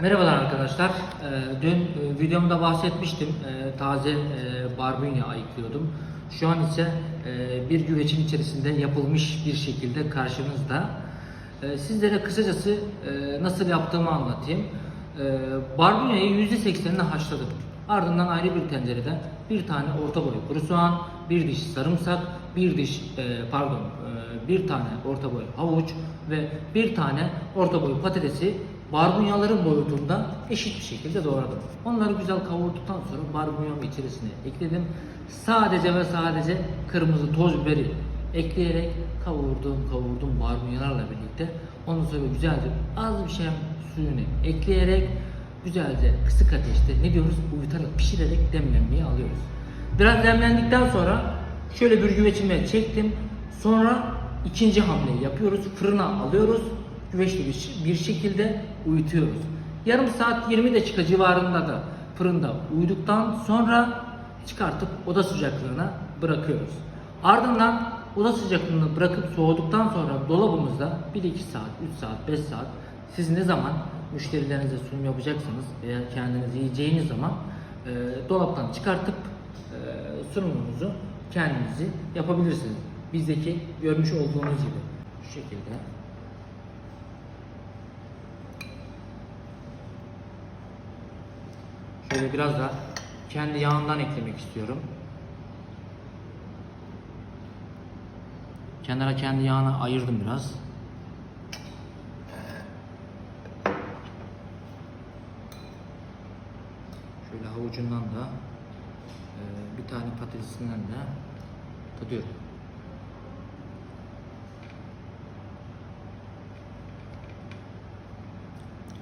Merhabalar arkadaşlar. Ee, Dün e, videomda bahsetmiştim. Ee, Taze e, barbunya ayıklıyordum. Şu an ise e, bir güvecin içerisinde yapılmış bir şekilde karşınızda. Ee, Sizlere kısacası nasıl yaptığımı anlatayım. Barbunyayı %80'ini haşladım. Ardından ayrı bir tencerede bir tane orta boy kuru soğan, bir diş sarımsak, bir diş pardon bir tane orta boy havuç ve bir tane orta boy patatesi barbunyaların boyutunda eşit bir şekilde doğradım. Onları güzel kavurduktan sonra barbunyamın içerisine ekledim. Sadece ve sadece kırmızı toz biberi ekleyerek kavurdum kavurdum barbunyalarla birlikte. Ondan sonra güzelce az bir şey suyunu ekleyerek güzelce kısık ateşte ne diyoruz uyutarak pişirerek demlenmeye alıyoruz. Biraz demlendikten sonra şöyle bir güveçime çektim. Sonra ikinci hamleyi yapıyoruz. Fırına alıyoruz. Güveçli bir, şekilde uyutuyoruz. Yarım saat 20 dakika civarında da fırında uyuduktan sonra çıkartıp oda sıcaklığına bırakıyoruz. Ardından oda sıcaklığını bırakıp soğuduktan sonra dolabımızda 1-2 saat, 3 saat, 5 saat siz ne zaman müşterilerinize sunum yapacaksanız veya kendiniz yiyeceğiniz zaman e, dolaptan çıkartıp e, sunumunuzu kendinizi yapabilirsiniz. Bizdeki görmüş olduğunuz gibi şu şekilde. Şöyle biraz da kendi yağından eklemek istiyorum. Kenara kendi yağını ayırdım biraz. Şöyle havucundan da e, bir tane patatesinden de tadıyorum.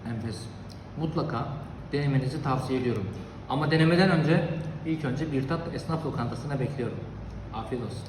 Enfes. Mutlaka denemenizi tavsiye ediyorum. Ama denemeden önce ilk önce bir tat esnaf lokantasına bekliyorum. Afiyet olsun.